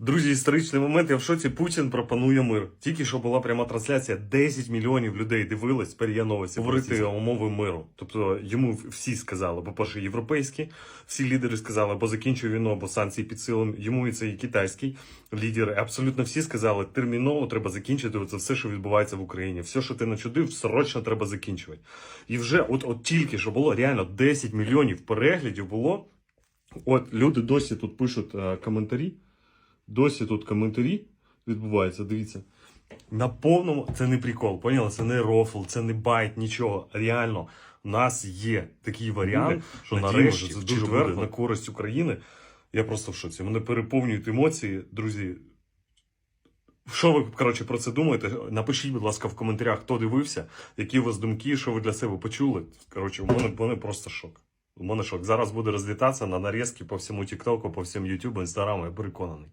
Друзі, історичний момент. Я в шоці. Путін пропонує мир. Тільки що була пряма трансляція. 10 мільйонів людей дивились. Тепер є новості. Говорити умови миру. Тобто йому всі сказали, по-перше, європейські, всі лідери сказали, або закінчує війну, або санкції під силом. Йому і це і китайський лідери. Абсолютно всі сказали, терміново треба закінчити це все, що відбувається в Україні. Все, що ти начудив, срочно треба закінчувати. І вже от, от тільки що було реально 10 мільйонів переглядів було. От люди досі тут пишуть е, коментарі. Досі тут коментарі відбуваються. Дивіться. На повному це не прикол, поняли? Це не рофл, це не байт, нічого. Реально, у нас є такий варіант, що нарешті це дуже буде на користь України. Я просто в шоці. Мене переповнюють емоції, друзі. Що ви коротше про це думаєте? Напишіть, будь ласка, в коментарях, хто дивився, які у вас думки, що ви для себе почули. Коротше, у мене, мене просто шок. У мене шок. Зараз буде розлітатися на нарізки по всьому Тіктоку, по всьому Ютубу, Інстаграму, я переконаний.